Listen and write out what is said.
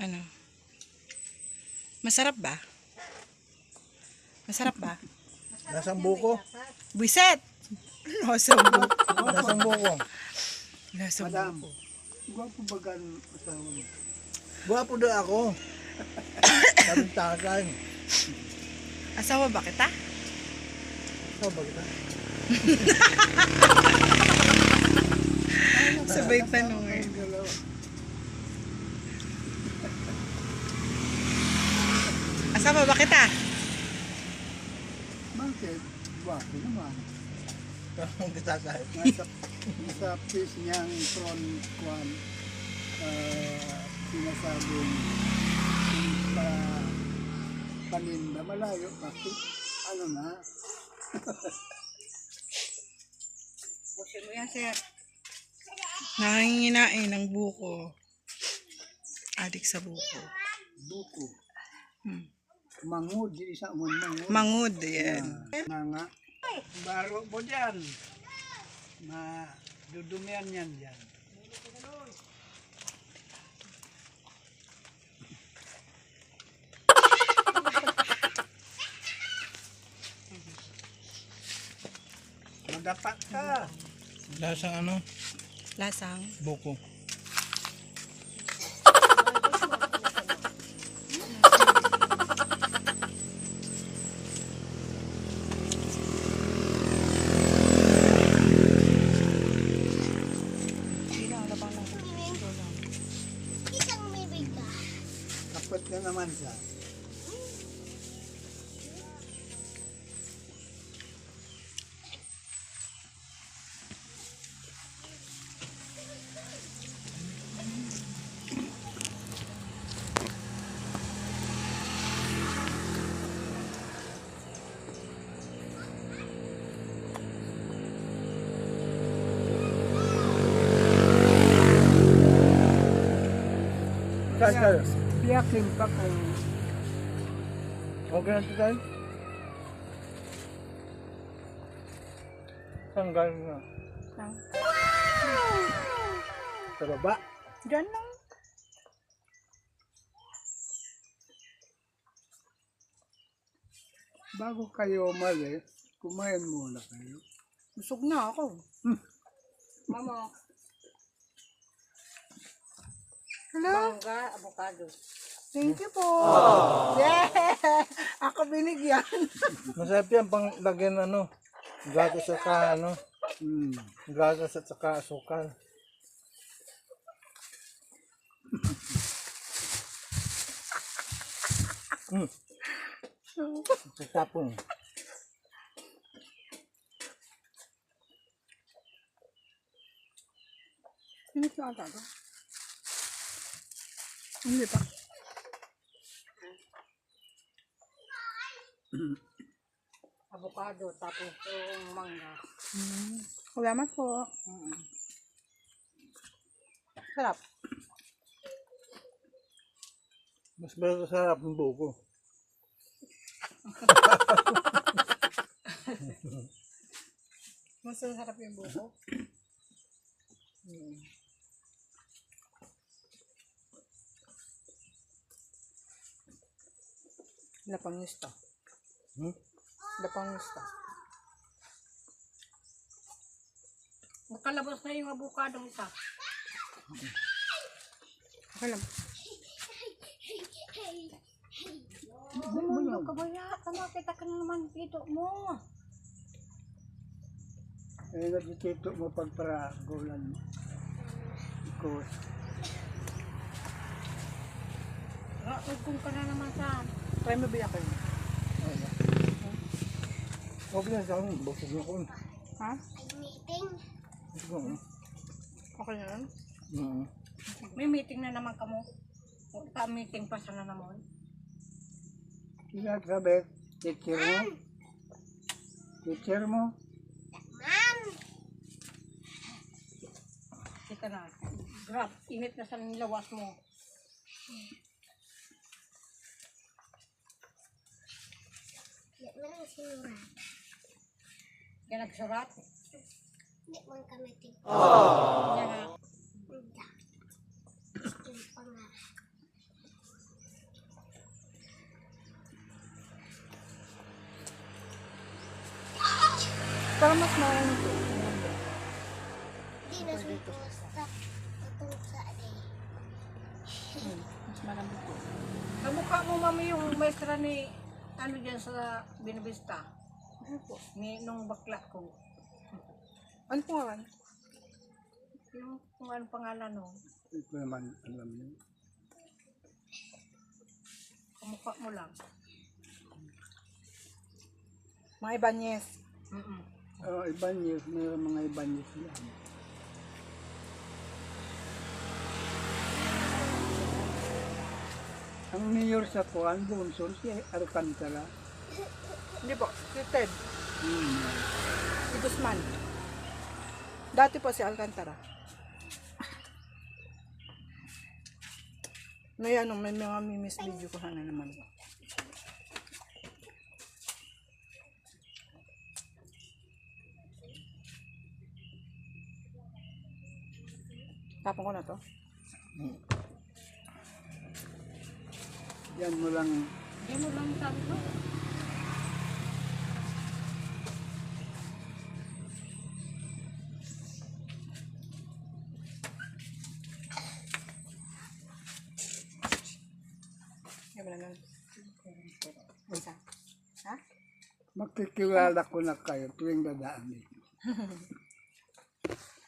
Ano? Masarap ba? Masarap ba? Nasang buko. Buiset! Lasang buko. Nasang buko. Lasang Madam, buko. gwapo ba gan asawa mo? Gwapo daw ako. Takay. Asawa ba kita? Ikaw ba kita? Sabay tanong eh. Asawa ba kita? Bakit? Gwapo naman. Ang kita kahit. Nasa, nasa piece niyang prawn kwan, uh, sinasabing pa paninda malayo kasi ano na Busin mo yan, sir. Nanginginain ng buko. Adik sa buko. buko. Hmm. Mangod, di isa mo mangod. Mangod, yan. Mga baro mo dyan. Ma dudumian yan dyan. Madapat ka. Lasang ano? Lasang. Buko. Kapot na naman siya. Saan? Biyakin pa kung Okay na tayo? Saan galing na? Sa baba? Diyan lang. bago kayo umalis, kumain muna kayo. Busog na ako. Mamo, Hello? mangga, avocado. Thank you po. Yeah! Ako binigyan. Masarap yan pang lagyan ano. Gatas at saka ano. Hmm. Gatas at saka asukal. Hmm. Tatapon. Hindi pa ata ba? Hindi pa. Avocado, tapos yung mangga. Mm. Salamat po. Sarap. Mas masarap ng buko. Mas sarap yung buko. Mm. Lapangis to. Hmm? Lapangis to. Nakalabas na yung avocado isa. Okay lang. Bumundo ka ba ya? Kamakita ka na naman dito mo. Eh, nagtitito mo pagpara gulan. Ikos. Raugong ka na naman sa Try mo biyak kayo. Okay na sa akin. Busog na ko. Ha? Busog na. Okay na yan? Mm. May meeting na naman kamo. Ka-meeting pa sana naman. Sinasabi, teacher mo. Teacher mo. Kita na. Grab, init na sa nilawas mo. Walang sinurat. Hindi nagsurat? Hindi man kami tingin. Aww. Hindi. Gusto. Para ano eh. hmm, mas marami ko. Hindi na sumusta. Patungkol sa alay. Mas marami ko. Kamukha mo, mami, yung maestra ni ano dyan sa Binibista. Ano po? Ni nung bakla ko. Ano po nga? Yung kung ano pangalan no. Hindi ko naman alam yun. Kamukha mo lang. Mga Ibanez. Mm-mm. Oh, Ibanez, mayroon mga Ibanez yan. Ang mayor sa Kuan, Bunson, si Alcantara. Hindi po. Si Ted. Hmm. Si Guzman. Dati po si Alcantara. No yan, may mga mimis video ko na naman. Tapon ko na to. Yan mo lang, Di mo lang sabi ko. Yan mo lang. Isa. Ha? makikilala ko na kayo tuwing dadaan dito.